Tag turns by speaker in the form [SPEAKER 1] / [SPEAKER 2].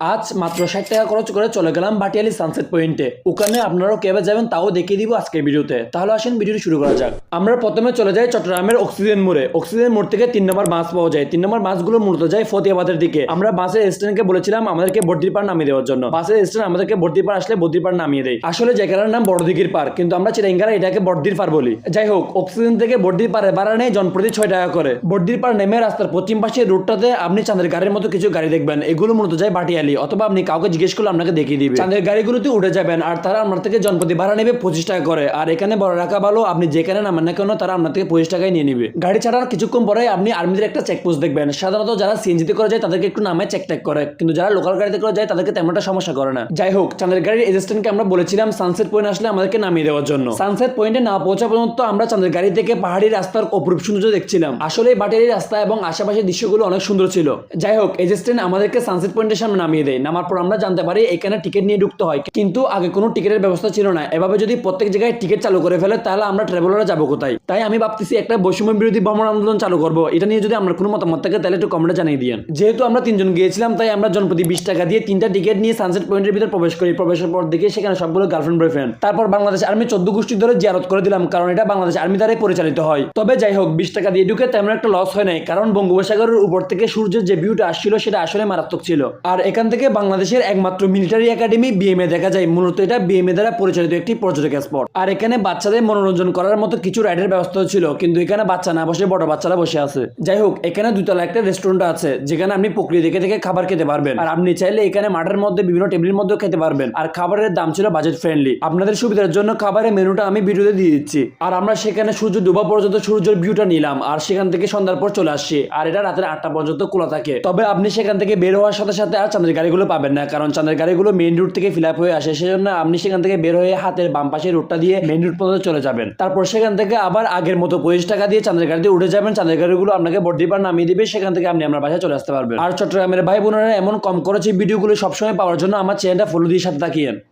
[SPEAKER 1] আজ মাত্র ষাট টাকা খরচ করে চলে গেলাম ভাটিয়ালি সানসেট পয়েন্টে ওখানে আপনারাও কেবে যাবেন তাও দেখিয়ে দিব আজকের ভিডিওতে। তাহলে আসেন ভিডিওটি শুরু করা যাক। আমরা প্রথমে চলে যাই চট্টগ্রামের অক্সিজেন মোড়ে। অক্সিজেন মোড় থেকে তিন নম্বর বাস পাওয়া যায়। তিন নম্বর বাসগুলো মূলত যায় ফতেহাবাদের দিকে। আমরা বাসের স্ট্যান্ডকে বলেছিলাম আমাদেরকে বর্দির পার নামিয়ে দেওয়ার জন্য। বাসের স্ট্যান্ড আমাদেরকে বর্দির পার আসলে বর্দির পার নামিয়ে দেয়। আসলে জায়গাটার নাম বড়দিঘির পার কিন্তু আমরা চিরাঙ্গারা এটাকে বর্দির পার বলি। যাই হোক অক্সিজেন থেকে বর্দির পারে ভাড়া নেয় জনপ্রতি ছয় টাকা করে। বর্দির পার নেমে রাস্তার পশ্চিম পাশে রুটটাতে আপনি চাঁদের গাড়ির মতো কিছু গাড়ি দেখবেন। এগুলো মূলত যায় বাটিয়ালি অথবা আপনি কাউকে জিজ্ঞেস করলে আপনাকে দেখিয়ে দিবে। চাঁদের গাড়িগুলোতে উঠে যাবেন, আর তারা আপনার থেকে জনপ্রতি ভাড়া নেবে পঁচিশ টাকা করে। আর এখানে বড় রাখা ভালো, আপনি যেখানে নামেন না কেন, তারা আপনার থেকে পঁচিশ টাকায় নিয়ে নিবে। গাড়ি ছাড়ার কিছুক্ষণ পরে আপনি আর্মিদের একটা চেকপোস্ট দেখবেন। সাধারণত যারা সিএনজিতে করে যায়, তাদেরকে একটু নামে চেক টেক করে। কিন্তু যারা লোকাল গাড়িতে করে যায়, তাদেরকে তেমন একটা সমস্যা করে না। যাই হোক, চাঁদের গাড়ির এজেস্ট্যান্টকে আমরা বলেছিলাম সানসেট পয়েন্ট আসলে আমাদেরকে নামিয়ে দেওয়ার জন্য। সানসেট পয়েন্টে না পৌঁছা পর্যন্ত আমরা চাঁদের গাড়ি থেকে পাহাড়ি রাস্তার অপরূপ সৌন্দর্য দেখছিলাম। আসলে বাটিয়ারি রাস্তা এবং আশেপাশের দৃশ্যগুলো অনেক সুন্দর ছিল। যাই হোক এজেস্ট্যান্ট আমাদেরকে সানসেট পয়েন্টের সামনে নামিয়ে দেয়। নামার পর আমরা জানতে পারি এখানে টিকিট নিয়ে ঢুকতে হয়। কিন্তু আগে কোনো টিকিটের ব্যবস্থা ছিল না। এভাবে যদি প্রত্যেক জায়গায় টিকিট চালু করে ফেলে, তাহলে আমরা ট্রাভেলারে যাব কোথায়? তাই আমি ভাবতেছি একটা বৈষম্য বিরোধী ভ্রমণ আন্দোলন চালু করব। এটা নিয়ে যদি আমরা কোনো মতামত থাকে, তাহলে একটু কমেন্টে জানিয়ে দিন যেহেতু আমরা তিনজন গিয়েছিলাম, তাই আমরা জনপ্রতি বিশ টাকা দিয়ে তিনটা টিকিট নিয়ে সানসেট পয়েন্টের ভিতরে প্রবেশ করি। প্রবেশের পর দেখি সেখানে সবগুলো গার্লফ্রেন্ড বয়ফ্রেন্ড তারপর বাংলাদেশ আর্মি চোদ্দ গোষ্ঠী ধরে জিয়ারত করে দিলাম, কারণ এটা বাংলাদেশ আর্মি দ্বারাই পরিচালিত হয়। তবে যাই হোক, বিশ টাকা দিয়ে ঢুকে তেমন একটা লস হয় নাই, কারণ বঙ্গোপসাগরের উপর থেকে সূর্যের যে ভিউটা আসছিল, সেটা আসলে মারাত্মক ছিল। আর এখান থেকে বাংলাদেশের একমাত্র মিলিটারি একাডেমি বিএমএ দেখা যায়। মূলত এটা বিএমএ দ্বারা পরিচালিত একটি পর্যটক স্পট আর এখানে বাচ্চাদের মনোরঞ্জন করার মতো কিছু রাইডের ব্যবস্থা ছিল, কিন্তু এখানে বাচ্চা না বসে বড় বাচ্চারা বসে আছে। যাই হোক, এখানে দুতলা একটা রেস্টুরেন্ট আছে, যেখানে আপনি প্রক্রিয়া দেখে দেখে খাবার খেতে পারবেন। আর আপনি চাইলে এখানে মাঠের মধ্যে, বিভিন্ন টেবিলের মধ্যে খেতে পারবেন। আর খাবারের দাম ছিল বাজেট ফ্রেন্ডলি আপনাদের সুবিধার জন্য খাবারের মেনুটা আমি ভিডিওতে দিয়ে দিচ্ছি। আর আমরা সেখানে সূর্য ডুবা পর্যন্ত সূর্যের ভিউটা নিলাম, আর সেখান থেকে সন্ধ্যার পর চলে আসছি। আর এটা রাতের আটটা পর্যন্ত খোলা থাকে। তবে আপনি সেখান থেকে বের হওয়ার সাথে সাথে আর চাঁদের গাড়িগুলো পাবেন না, কারণ চাঁদের গাড়িগুলো মেইন রুট থেকে ফিল আপ হয়ে আসে, সেজন্য আপনি সেখান থেকে বের হয়ে হাতের বাম পাশে রুটটা দিয়ে মেইন রুট পর্যন্ত চলে যাবেন। তারপর সেখান থেকে আবার আগের মতো পঁচিশ টাকা দিয়ে চাঁদের গাড়িতে উঠে যাবেন, চাঁদের গাড়িগুলো আপনাকে বর্ধিপার নামিয়ে দিবে, সেখান থেকে আপনি আপনার বাসায় চলে আসতে পারবেন। আর চট্টগ্রামের ভাই বোনেরা এমন কম খরচে ভিডিওগুলো সবসময় পাওয়ার জন্য আমার চ্যানেলটা ফলো দিয়ে সাথে তাকিয়েন